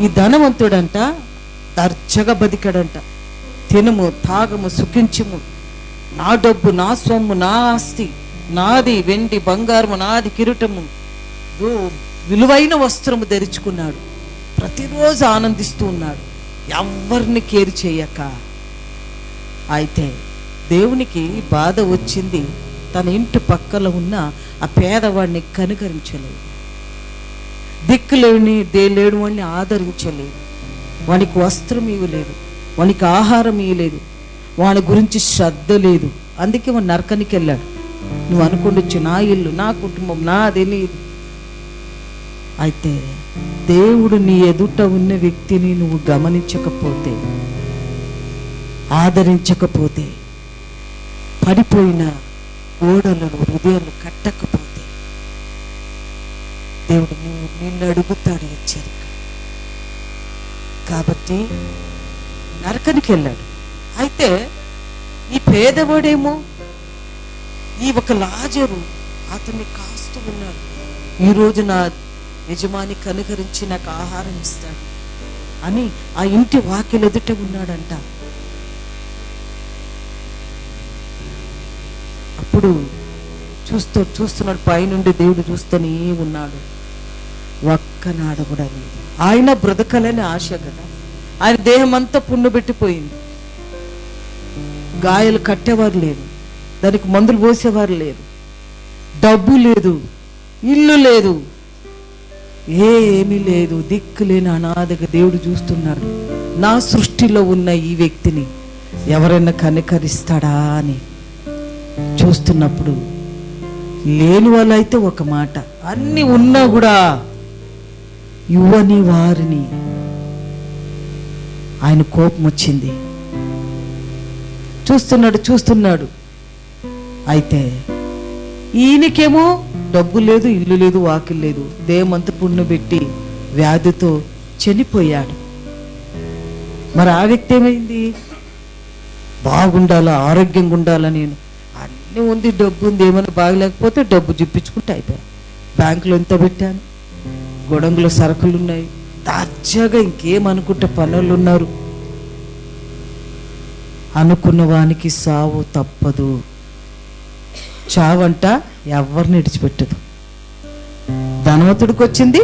ఈ ధనవంతుడంట దర్జగా బతికాడంట. తినము తాగము సుఖించము. నా డబ్బు నా సొమ్ము నా ఆస్తి నాది వెండి బంగారము నాది కిరీటము. విలువైన వస్త్రము ధరించుకున్నాడు. ప్రతిరోజు ఆనందిస్తూ ఉన్నాడు. ఎవరిని కేర్ చేయక. అయితే దేవునికి బాధ వచ్చింది. తన ఇంటి పక్కల ఉన్న ఆ పేదవాడిని కనుకరించలేదు దిక్కులేని దేలేడు వాడిని ఆదరించలేదు. వానికి వస్త్రం ఇవ్వలేదు. వానికి ఆహారం ఇవ్వలేదు. వాని గురించి శ్రద్ధ లేదు. అందుకే వాడు నరకనికి వెళ్ళాడు. నువ్వు అనుకుండొచ్చు నా ఇల్లు నా కుటుంబం నాది నీది. అయితే దేవుడు నీ ఎదుట ఉన్న వ్యక్తిని నువ్వు గమనించకపోతే ఆదరించకపోతే పడిపోయిన ఓడలను హృదయాలు కట్టకపోతే దేవుడు నిన్ను అడుగుతాడు హెచ్చరిక కాబట్టి నరకనికి వెళ్ళాడు. అయితే ఈ పేదవాడేమో ఈ ఒక లాజరు అతన్ని కాస్తూ ఉన్నాడు. ఈ రోజు నా యజమాని కనుకరించి నాకు ఆహారం ఇస్తాడు అని ఆ ఇంటి వాకిలు ఎదుట ఉన్నాడంట. అప్పుడు చూస్తూ చూస్తున్నాడు. పైనుండి దేవుడు చూస్తూనే ఉన్నాడు. ఒక్కనాడు కూడా లేదు. ఆయన బ్రతకలేని ఆశ కదా. ఆయన దేహం అంతా పుండు పెట్టిపోయింది. గాయాలు కట్టేవారు లేరు. దానికి మందులు పోసేవారు లేరు. డబ్బు లేదు. ఇల్లు లేదు. ఏమీ లేదు. దిక్కు లేని అనాథగా దేవుడు చూస్తున్నాడు. నా సృష్టిలో ఉన్న ఈ వ్యక్తిని ఎవరైనా కనికరిస్తాడా అని చూస్తున్నప్పుడు లేని వాళ్ళైతే ఒక మాట. అన్ని ఉన్నా కూడా ఇవ్వని వారిని ఆయన కోపం వచ్చింది. చూస్తున్నాడు చూస్తున్నాడు. అయితే ఈయనకేమో డబ్బు లేదు ఇల్లు లేదు వాకిల్ లేదు. దేమంత పుణ్ణు పెట్టి వ్యాధితో చనిపోయాడు. మరి ఆ వ్యక్తి ఏమైంది? బాగుండాలా ఆరోగ్యంగా ఉండాలా నేను? ఉంది డబ్బు ఉంది ఏమైనా బాగలేకపోతే డబ్బు చూపించుకుంటే అయిపోయా. బ్యాంకులో ఎంత పెట్టాను? గొడంగులో సరుకులు ఉన్నాయి. తాజాగా ఇంకేమనుకుంటే పనులు ఉన్నారు. అనుకున్న వానికి సావు తప్పదు. చావంట ఎవరిని విడిచిపెట్టదు. ధనవంతుడికి వచ్చింది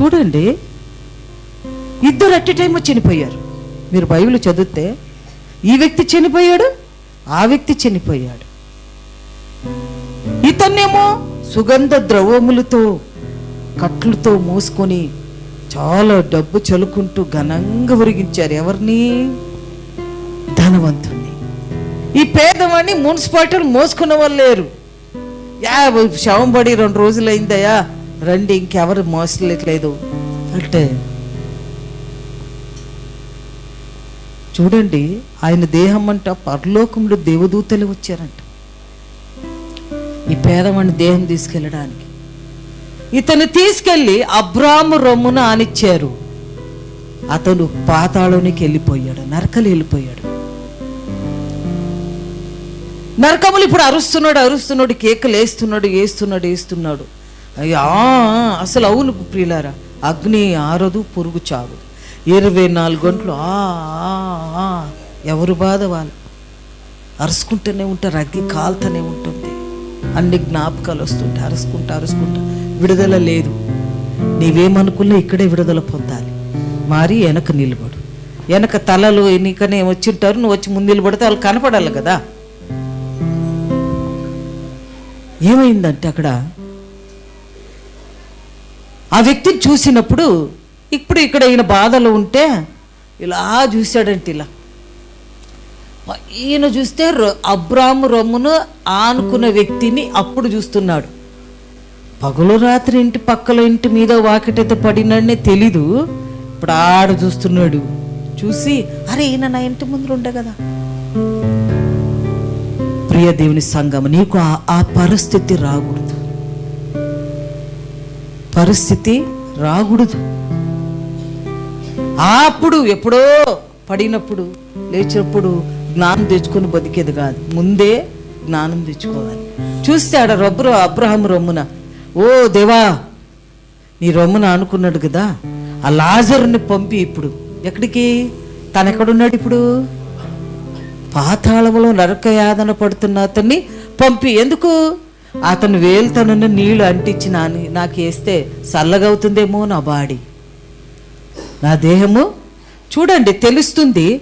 చూడండి ఇద్దరు అట్ టైం చనిపోయారు. మీరు బైబిల్ చదివితే ఈ వ్యక్తి చనిపోయాడు ఆ వ్యక్తి చనిపోయాడు. ఇతన్నేమో సుగంధ ద్రవములతో కట్లతో మోసుకొని చాలా డబ్బు చలుకుంటూ ఘనంగా ఉరిగించారు ఎవరిని? ధనవంతుణ్ణి. ఈ పేదవాడిని మున్సిపాలిటీలు మోసుకున్న వాళ్ళు లేరు. యా శవం పడి రెండు రోజులు అయిందయ్యా రండి ఇంకెవరు మోసలేట్లేదు. అంటే చూడండి ఆయన దేహం అంట పరలోకంలో దేవదూతలు వచ్చారంట. ఈ పేదవాడిని దేహం తీసుకెళ్ళడానికి. ఇతను తీసుకెళ్ళి అబ్రాము రొమ్మున ఆనిచ్చారు. అతను పాతాళునికి వెళ్ళిపోయాడు నరకలు వెళ్ళిపోయాడు. నరకములు ఇప్పుడు అరుస్తున్నాడు అరుస్తున్నాడు కేకలు వేస్తున్నాడు వేస్తున్నాడు వేస్తున్నాడు. అయ్యా అసలు అవును ప్రియులారా అగ్ని ఆరదు పురుగు చావు ఇరవై నాలుగు గంటలు ఆ ఎవరు బాధ వాళ్ళు? అరుచుకుంటూనే ఉంటారు అగ్గి కాలుతూనే ఉంటుంది అన్ని జ్ఞాపకాలు వస్తుంటే అరుసుకుంటా అరుసుకుంటా విడుదల లేదు. నీవేమనుకున్నా ఇక్కడే విడుదల పొందాలి. మారి వెనక నిలబడు. వెనక తలలు ఎన్నికనే వచ్చింటారు నువ్వు వచ్చి ముందు నిలబడితే వాళ్ళు కనపడాలి కదా. ఏమైందంటే అక్కడ ఆ వ్యక్తిని చూసినప్పుడు ఇప్పుడు ఇక్కడ ఈయన బాధలు ఉంటే ఇలా చూశాడంటే ఇలా. ఈయన చూస్తే అబ్రాము రొమ్మును ఆనుకున్న వ్యక్తిని అప్పుడు చూస్తున్నాడు. పగలు రాత్రి ఇంటి పక్కల ఇంటి మీద వాకిటైతే పడిననే తెలీదు. ఇప్పుడు ఆడ చూస్తున్నాడు. చూసి అరే ఈయన నా ఇంటి ముందు ఉండే కదా. ప్రియ దేవుని సంఘం నీకు ఆ- పరిస్థితి రాకూడదు. పరిస్థితి రాకూడదు. అప్పుడు ఎప్పుడో పడినప్పుడు లేచినప్పుడు జ్ఞానం తెచ్చుకొని బతికేది కాదు. ముందే జ్ఞానం తెచ్చుకోవాలి. చూస్తే ఆడ రబ్బరు అబ్రహం రొమ్మున. ఓ దేవా నీ రొమ్మున అనుకున్నాడు కదా. ఆ లాజరుని పంపి ఇప్పుడు. ఎక్కడికి? తను ఎక్కడున్నాడు ఇప్పుడు? పాతాళములో నరక యాతన పడుతున్న అతన్ని పంపి. ఎందుకు? అతను వేలుతనున్న నీళ్ళు అంటించి నా నాకు వేస్తే చల్లగవుతుందేమో నా బాడీ. నా దేహము? చూడండి తెలుస్తుంది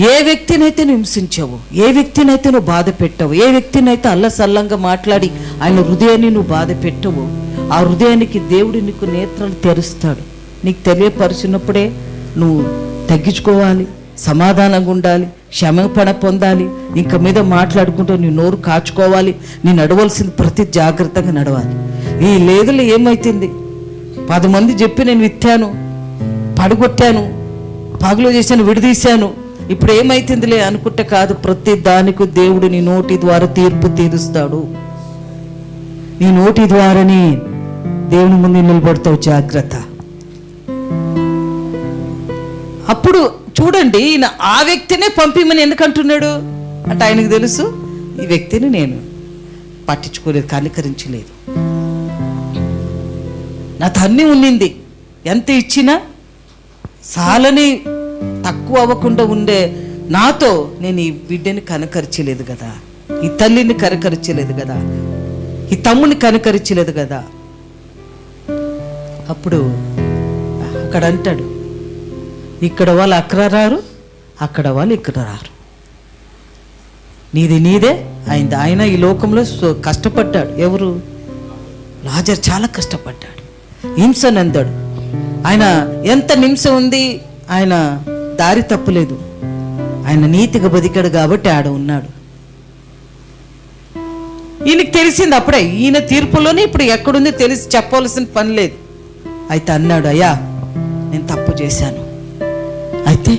ఏ వ్యక్తినైతే నువ్వు హింసించావు ఏ వ్యక్తినైతే నువ్వు బాధ పెట్టావు ఏ వ్యక్తినైతే అల్లసల్లంగా మాట్లాడి ఆయన హృదయాన్ని నువ్వు బాధ పెట్టవు ఆ హృదయానికి దేవుడు నీకు నేత్రాలు తెరుస్తాడు. నీకు తెలియపరిచినప్పుడే నువ్వు తగ్గించుకోవాలి సమాధానంగా ఉండాలి క్షమాపణ పొందాలి ఇంక మీద మాట్లాడుకుంటూ నీ నోరు కాచుకోవాలి నీ నడవలసింది ప్రతి జాగ్రత్తగా నడవాలి. ఈ లేదులు ఏమైతుంది? పది మంది చెప్పి నేను విత్తాను పడగొట్టాను పగులు చేశాను విడదీశాను ఇప్పుడు ఏమైతుందిలే అనుకుంటే కాదు ప్రతి దానికి దేవుడు నీ నోటి ద్వారా తీర్పు తీరుస్తాడు. నీ నోటి ద్వారానే దేవుని ముందు నిలబడతావు జాగ్రత్త. అప్పుడు చూడండి ఈయన ఆ వ్యక్తినే పంపిమని ఎందుకంటున్నాడు? అంటే ఆయనకు తెలుసు ఈ వ్యక్తిని నేను పట్టించుకోలేదు కనికరించలేదు. నా తన్ని ఉన్నింది. ఎంత ఇచ్చినా చాలని తప్పు అవ్వకుండా ఉండే నాతో నేను ఈ బిడ్డని కనకరించలేదు కదా. ఈ తల్లిని కనకరించలేదు కదా. ఈ తమ్ముని కనకరించలేదు కదా. అప్పుడు అక్కడ అంటాడు ఇక్కడ వాళ్ళు అక్కడ రారు అక్కడ వాళ్ళు ఇక్కడ రారు. నీది నీదే ఆయన ఆయన ఈ లోకంలో కష్టపడ్డాడు. ఎవరు? లాజర్ చాలా కష్టపడ్డాడు. హింస నందాడు. ఆయన ఎంత నింస ఉంది ఆయన దారి తప్పులేదు. ఆయన నీతిగా బతికాడు కాబట్టి ఆడ ఉన్నాడు. ఈయనకి తెలిసింది అప్పుడే ఈయన తీర్పులోనే ఇప్పుడు ఎక్కడుంది తెలిసి చెప్పవలసిన పని లేదు. అయితే అన్నాడు అయ్యా నేను తప్పు చేశాను. అయితే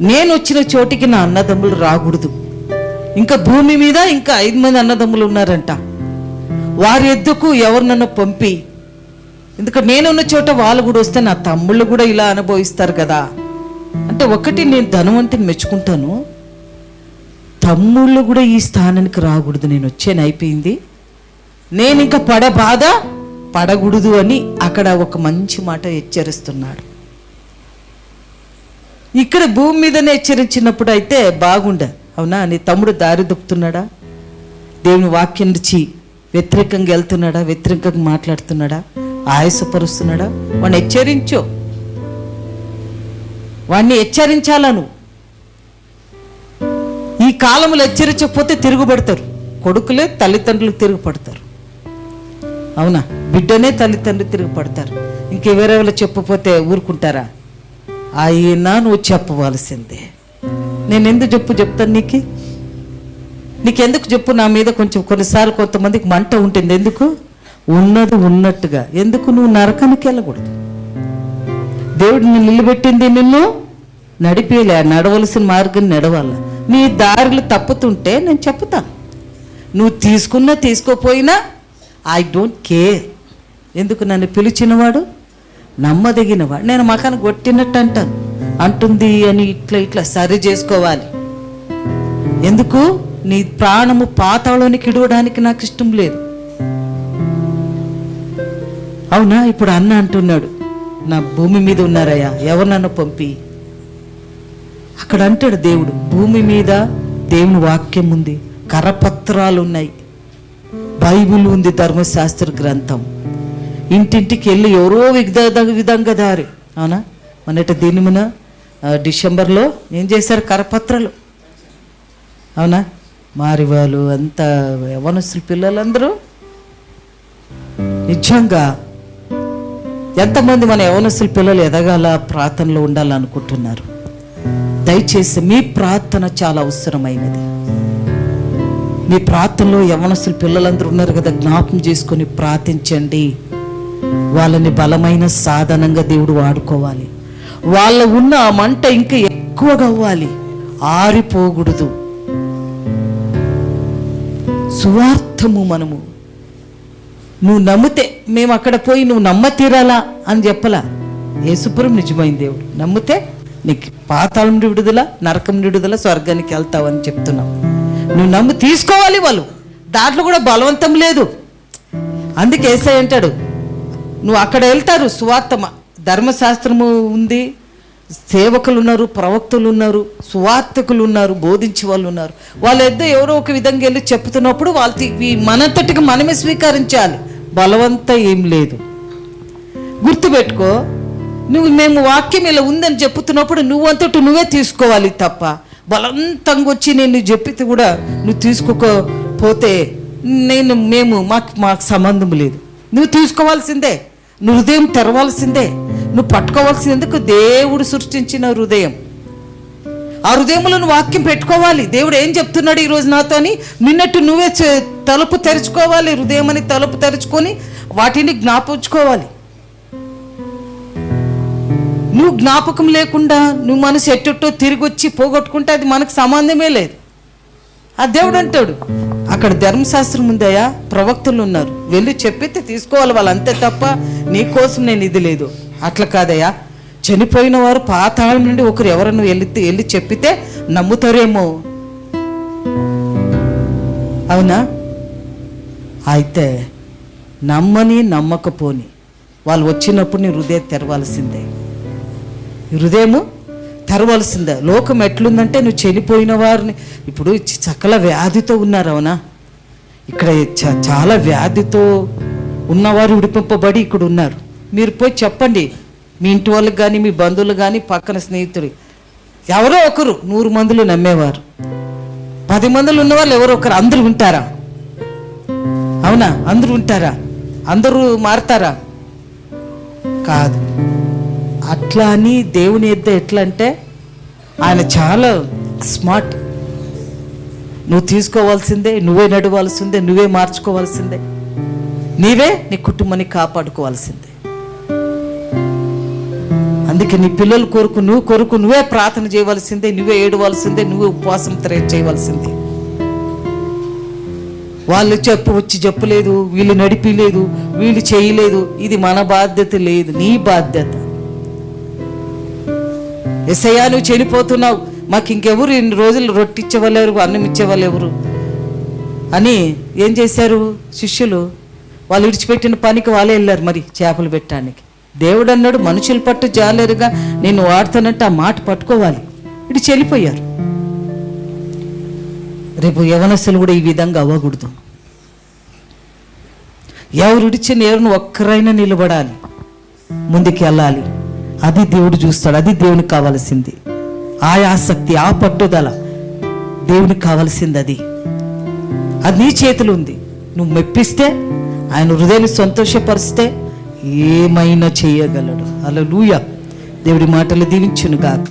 నేను వచ్చిన చోటికి నా అన్నదమ్ములు రాకూడదు. ఇంకా భూమి మీద ఇంకా ఐదు మంది అన్నదమ్ములు ఉన్నారంట. వారి ఎద్దుకు ఎవరినన్నా పంపి? ఎందుకంటే నేనున్న చోట వాళ్ళు కూడా వస్తే నా తమ్ముళ్ళు కూడా ఇలా అనుభవిస్తారు కదా. అంటే ఒకటి నేను ధనవంతుని మెచ్చుకుంటాను. తమ్ముళ్ళు కూడా ఈ స్థానానికి రాకూడదు. నేను వచ్చాను అయిపోయింది. నేను ఇంకా పడ బాధ పడకూడదు అని అక్కడ ఒక మంచి మాట హెచ్చరిస్తున్నాడు. ఇక్కడ భూమి మీదనే హెచ్చరించినప్పుడు అయితే బాగుండే. అవునా? నీ తమ్ముడు దారి దొప్పుతున్నాడా దేవుని వాక్యం నుంచి వ్యతిరేకంగా వెళ్తున్నాడా? వ్యతిరేకంగా మాట్లాడుతున్నాడా? ఆయాసపరుస్తున్నాడా? వాడిని హెచ్చరించో. వాడిని హెచ్చరించాలా నువ్వు ఈ కాలంలో హెచ్చరించకపోతే తిరుగుబడతారు. కొడుకులే తల్లిదండ్రులు తిరుగుపడతారు అవునా? బిడ్డనే తల్లిదండ్రులు తిరుగుపడతారు ఇంకెవరెవరు చెప్పపోతే ఊరుకుంటారా? అయినా నువ్వు చెప్పవలసిందే. నేను ఎందుకు చెప్పు చెప్తాను నీకు? నీకెందుకు చెప్పు? నా మీద కొంచెం కొన్నిసార్లు కొంతమందికి మంట ఉంటుంది. ఎందుకు? ఉన్నది ఉన్నట్టుగా. ఎందుకు? నువ్వు నరకానికి వెళ్ళకూడదు. దేవుడిని నిలబెట్టింది నిన్ను? నడిపేలే నడవలసిన మార్గం నడవాల. నీ దారులు తప్పుతుంటే నేను చెప్తా. నువ్వు తీసుకున్నా తీసుకోపోయినా ఐ డోంట్ కేర్ ఎందుకు నన్ను పిలిచినవాడు? నమ్మదగినవాడు. నేను మకాన్ని కొట్టినట్టు అంటాను. అంటుంది అని ఇట్లా ఇట్లా సరి చేసుకోవాలి. ఎందుకు? నీ ప్రాణము పాతాళానికి ఇడవడానికి నాకు ఇష్టం లేదు. అవునా? ఇప్పుడు అన్న అంటున్నాడు. నా భూమి మీద ఉన్నారయ్యా. ఎవరు నన్ను పంపి? అక్కడ అంటాడు దేవుడు భూమి మీద దేవుని వాక్యం ఉంది కరపత్రాలు ఉన్నాయి బైబిల్ ఉంది ధర్మశాస్త్ర గ్రంథం. ఇంటింటికి వెళ్ళి ఎవరో విధ విధంగా దారి. అవునా? మొన్నట దీనిమున డిసెంబర్లో ఏం చేశారు? కరపత్రాలు. అవునా? మారివాళ్ళు అంతా యవనస్తుల పిల్లలందరూ. నిజంగా ఎంతమంది మన యవనస్తుల పిల్లలు ఎదగాల ప్రార్థనలో ఉండాలనుకుంటున్నారు? దయచేసి మీ ప్రార్థన చాలా అవసరమైనది. మీ ప్రార్థనలో యవనస్తుల పిల్లలందరూ ఉన్నారు కదా జ్ఞాపం చేసుకొని ప్రార్థించండి. వాళ్ళని బలమైన సాధనంగా దేవుడు వాడుకోవాలి. వాళ్ళ ఉన్న ఆ మంట ఇంకా ఎక్కువగా అవ్వాలి. ఆరిపోకూడదు. సువార్థము మనము. నువ్వు నమ్మితే మేము అక్కడ పోయి నువ్వు నమ్మ తీరాలా అని చెప్పలా. యేసుపురం నిజమైన దేవుడు. నమ్మితే నీకు పాతాళం విడుదల నరకం విడుదల స్వర్గానికి వెళ్తావు అని చెప్తున్నావు నువ్వు నమ్ము తీసుకోవాలి వాళ్ళు. దాంట్లో కూడా బలవంతం లేదు. అందుకే ఏసై అంటాడు నువ్వు అక్కడ వెళ్తారు సువార్త ధర్మశాస్త్రము ఉంది. సేవకులు ఉన్నారు ప్రవక్తలు ఉన్నారు సువార్తకులు ఉన్నారు బోధించే వాళ్ళు ఉన్నారు. వాళ్ళ ఎవరో ఒక విధంగా వెళ్ళి చెప్తున్నప్పుడు వాళ్ళకి మనంతటికి మనమే స్వీకరించాలి. బలవంత ఏం లేదు. గుర్తుపెట్టుకో నువ్వు మేము వాక్యం ఇలా ఉందని చెప్తున్నప్పుడు నువ్వంతటి నువ్వే తీసుకోవాలి తప్ప బలవంతంగా వచ్చి నేను చెప్పితే కూడా నువ్వు తీసుకోకపోతే నేను మేము మాకు మాకు సంబంధం లేదు. నువ్వు తీసుకోవాల్సిందే నువ్వు హృదయం తెరవాల్సిందే నువ్వు పట్టుకోవాల్సింది ఎందుకు దేవుడు సృష్టించిన హృదయం? ఆ హృదయములను వాక్యం పెట్టుకోవాలి. దేవుడు ఏం చెప్తున్నాడు ఈ రోజు నాతో అని? నిన్నట్టు నువ్వే తలుపు తెరుచుకోవాలి హృదయం అని తలుపు తెరుచుకొని వాటిని జ్ఞాపించుకోవాలి. నువ్వు జ్ఞాపకం లేకుండా నువ్వు మనసు ఎట్టుట్టో తిరిగి వచ్చి పోగొట్టుకుంటే అది మనకు సంబంధమే లేదు. ఆ దేవుడు అంటాడు అక్కడ ధర్మశాస్త్రం ఉందయా ప్రవక్తలు ఉన్నారు. వెళ్ళి చెప్పితే తీసుకోవాలి వాళ్ళు అంతే తప్ప నీ కోసం నేను ఇది లేదు. అట్లా కాదయ్యా. చనిపోయిన వారు పాతాళం నుండి ఒకరు ఎవరన్నా వెళ్ళి వెళ్ళి చెప్పితే నమ్ముతారేమో. అవునా? అయితే నమ్మని నమ్మకపోని వాళ్ళు వచ్చినప్పుడు నీ హృదయం తెరవాల్సిందే. హృదయము తెరవాల్సిందే. లోకం ఎట్లుందంటే నువ్వు చనిపోయిన వారిని ఇప్పుడు చక్కల సకల వ్యాధితో ఉన్నారు అవునా? ఇక్కడ చ- చాలా వ్యాధితో ఉన్నవారు విడిపింపబడి ఇక్కడ ఉన్నారు. మీరు పోయి చెప్పండి. మీ ఇంటి వాళ్ళకి కానీ మీ బంధువులు కానీ పక్కన స్నేహితుడు ఎవరో ఒకరు నూరు మందులు నమ్మేవారు. పది మందులు ఉన్నవాళ్ళు ఎవరో ఒకరు అందరూ ఉంటారా? అవునా? అందరూ ఉంటారా? అందరూ మారతారా? కాదు. అట్లా అని దేవుని ఎద్ద ఎట్లా అంటే ఆయన చాలా స్మార్ట్. నువ్వు తీసుకోవాల్సిందే నువ్వే నడవాల్సిందే నువ్వే మార్చుకోవాల్సిందే. నీవే నీ కుటుంబాన్ని కాపాడుకోవాల్సిందే. అందుకే నీ పిల్లల కొరకు నువ్వు కొరకు నువ్వే ప్రార్థన చేయవలసిందే నువ్వే ఏడవలసిందే నువ్వే ఉపవాసం చేయవలసిందే. వాళ్ళు చెప్పు వచ్చి చెప్పలేదు వీళ్ళు నడిపిలేదు వీళ్ళు చేయలేదు ఇది మన బాధ్యత లేదు నీ బాధ్యత. ఎసయ్యా నువ్వు చనిపోతున్నావు మాకు ఇంకెవరు ఇన్ని రోజులు రొట్టి ఇచ్చేవాళ్ళు అన్నం ఇచ్చేవాళ్ళు ఎవరు అని ఏం చేశారు? శిష్యులు వాళ్ళు విడిచిపెట్టిన పనికి వాళ్ళే వెళ్ళారు మరి చేపలు పెట్టడానికి. దేవుడు అన్నాడు మనుషులు పట్టు జాలేరుగా నేను వాడుతానంటే ఆ మాట పట్టుకోవాలి. ఇటు చెల్లిపోయారు రేపు యవనస్తులు కూడా ఈ విధంగా అవ్వకూడదు. ఎవరు ఇడిచి ఎవరిని ఒక్కరైనా నిలబడాలి. ముందుకు వెళ్ళాలి. అది దేవుడు చూస్తాడు అది దేవునికి కావాల్సింది. ఆ ఆసక్తి ఆ పట్టుదల దేవునికి కావాల్సింది అది. అది నీ చేతులు ఉంది. నువ్వు మెప్పిస్తే ఆయన హృదయాన్ని సంతోషపరిస్తే ఏమైనా చేయగలడు. అలా దేవుడి మాటలు దీవించును కాక